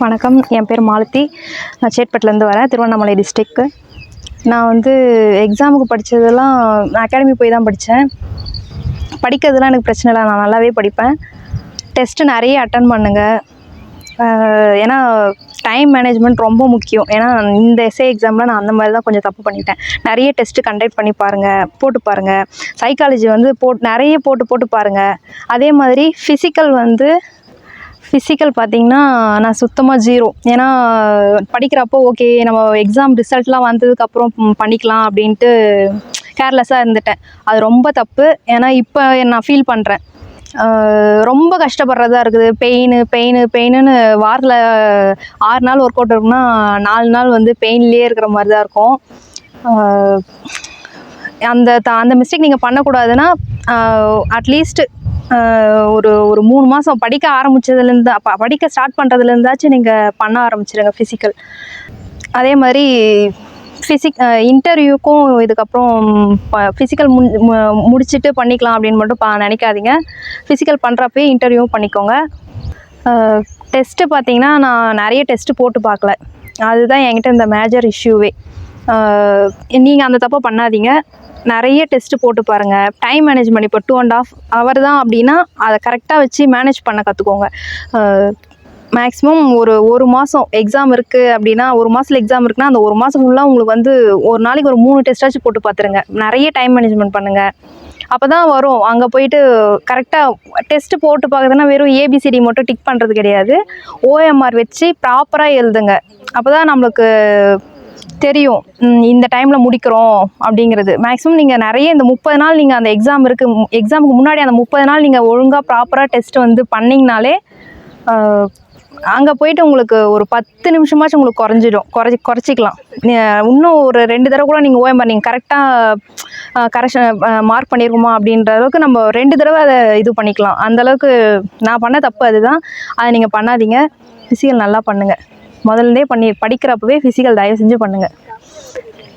வணக்கம். என் பேர் மாலதி. நான் சேட்பட்லேருந்து வரேன். திருவண்ணாமலை டிஸ்ட்ரிக்கு நான் வந்து எக்ஸாமுக்கு படித்ததெல்லாம் நான் அகாடமி போய் தான் படித்தேன் படிக்கிறதுலாம் எனக்கு பிரச்சனை இல்லை. நான் நல்லாவே படிப்பேன். டெஸ்ட்டு நிறைய அட்டன் பண்ணுங்கள் ஏன்னா டைம் மேனேஜ்மெண்ட் ரொம்ப முக்கியம். ஏன்னா இந்த எஸ்ஏ எக்ஸாமில் நான் அந்த மாதிரி தான் கொஞ்சம் தப்பு பண்ணிட்டேன். நிறைய டெஸ்ட்டு கண்டக்ட் பண்ணி பாருங்கள் போட்டு பாருங்கள் சைக்காலஜி வந்து போட் நிறைய போட்டு போட்டு பாருங்கள் அதே மாதிரி ஃபிசிக்கல் வந்து ஃபிசிக்கல் பார்த்தீங்கன்னா நான் சுத்தமாக ஜீரோ ஏன்னா படிக்கிறப்போ ஓகே நம்ம எக்ஸாம் ரிசல்ட்லாம் வந்ததுக்கப்புறம் பண்ணிக்கலாம் அப்படின்ட்டு கேர்லெஸ்ஸாக இருந்துட்டேன். அது ரொம்ப தப்பு. ஏன்னா இப்போ நான் ஃபீல் பண்ணுறேன் ரொம்ப கஷ்டப்படுறதா இருக்குது. பெயின் பெயின் பெயின்னு வாரத்தில் ஆறு நாள் ஒர்க் அவுட் இருக்குன்னா நாலு நாள் வந்து பெயின்லேயே இருக்கிற மாதிரி தான் இருக்கும் அந்த அந்த மிஸ்டேக் நீங்கள் பண்ணக்கூடாதுன்னா அட்லீஸ்ட் ஒரு ஒரு மூணு மாதம் படிக்க ஆரம்பிச்சதுலேருந்து அப்போ படிக்க ஸ்டார்ட் பண்ணுறதுலேருந்தாச்சும் நீங்கள் பண்ண ஆரம்பிச்சிடுங்க ஃபிசிக்கல் அதே மாதிரி ஃபிசிக் இன்டர்வியூக்கும் இதுக்கப்புறம் ஃபிசிக்கல் முன் மு- முடிச்சுட்டு பண்ணிக்கலாம் அப்படின்னு மட்டும் பா நினைக்காதீங்க. ஃபிசிக்கல் பண்ணுறப்பே இன்டர்வியூவும் பண்ணிக்கோங்க. டெஸ்ட்டு பார்த்தீங்கன்னா நான் நிறைய டெஸ்ட்டு போட்டு பார்க்கல. அதுதான் என்கிட்ட இந்த மேஜர் இஷ்யூவே நீங்கள் அந்த தப்பை பண்ணாதீங்க. நிறைய டெஸ்ட்டு போட்டு பாருங்கள் டைம் மேனேஜ்மெண்ட் இப்போ டூ அண்ட் ஆஃப் ஹவர் தான் அப்படின்னா அதை கரெக்டாக வச்சு மேனேஜ் பண்ண கற்றுக்கோங்க மேக்ஸிமம் ஒரு ஒரு மாதம் எக்ஸாம் இருக்குது அப்படின்னா ஒரு மாதத்தில் எக்ஸாம் இருக்குன்னா அந்த ஒரு மாதம் ஃபுல்லாக உங்களுக்கு வந்து ஒரு நாளைக்கு ஒரு மூணு டெஸ்ட்டாச்சும் போட்டு பார்த்துருங்க நிறைய டைம் மேனேஜ்மெண்ட் பண்ணுங்கள் அப்போ தான் வரும். அங்கே போயிட்டு கரெக்டாக டெஸ்ட்டு போட்டு பார்க்குறதுனா வெறும் ஏபிசிடி மட்டும் டிக் பண்ணுறது கிடையாது. ஓஎம்ஆர் வச்சு ப்ராப்பராக எழுதுங்க. அப்போ தான் நம்மளுக்கு தெரியும். இந்த டைமில் முடிக்கிறோம் அப்படிங்கிறது. மேக்ஸிமம் நீங்கள் நிறைய இந்த முப்பது நாள் நீங்கள் அந்த எக்ஸாம் இருக்குது எக்ஸாமுக்கு முன்னாடி அந்த முப்பது நாள் நீங்கள் ஒழுங்காக ப்ராப்பராக டெஸ்ட் வந்து பண்ணிங்கனாலே அங்கே போயிட்டு உங்களுக்கு ஒரு பத்து நிமிஷமாச்சும் உங்களுக்கு குறைஞ்சிடும். குறை குறைச்சிக்கலாம். இன்னும் ஒரு ரெண்டு தடவை கூட நீங்கள் ஓஎம்ஆர் நீங்கள் கரெக்டாக கரெக்ஷன் மார்க் பண்ணியிருக்குமா அப்படின்ற அளவுக்கு நம்ம ரெண்டு தடவை அதை இது பண்ணிக்கலாம். அந்த அளவுக்கு நான் பண்ண தப்பு அதுதான். அதை நீங்கள் பண்ணாதீங்க. ஃபிசிக்கல் நல்லா பண்ணுங்கள் முதல்லே பண்ணி படிக்கிறப்பவே ஃபிசிக்கல் தயவு செஞ்சு பண்ணுங்கள்